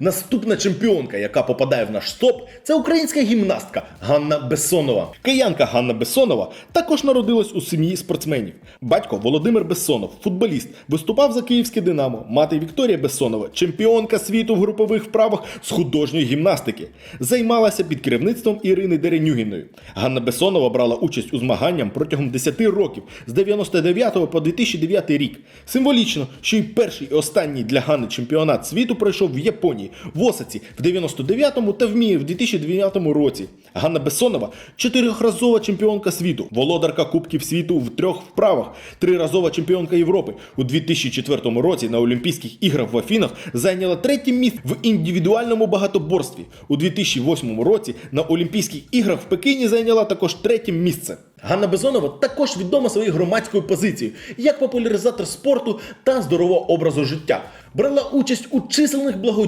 Наступна чемпіонка, яка попадає в наш топ, це українська гімнастка Ганна Бессонова. Киянка Ганна Бессонова також народилась у сім'ї спортсменів. Батько Володимир Бессонов, футболіст, виступав за київське Динамо. Мати Вікторія Бессонова, чемпіонка світу в групових вправах з художньої гімнастики. Займалася під керівництвом Ірини Деренюгіної. Ганна Бессонова брала участь у змаганням протягом 10 років з 99 по 2009 рік. Символічно, що і перший і останній для Ганни чемпіонат світу пройшов в Японії, в Осаці в 99-му та в Мії в 2009 році. Ганна Бессонова чотирьохразова чемпіонка світу, володарка Кубків світу в трьох вправах, триразова чемпіонка Європи. У 2004 році на Олімпійських іграх в Афінах зайняла третє місце в індивідуальному багатоборстві. У 2008 році на Олімпійських іграх в Пекіні зайняла також третє місце. Ганна Безонова також відома своєю громадською позицією як популяризатор спорту та здорового образу життя. Брала участь у численних благодійних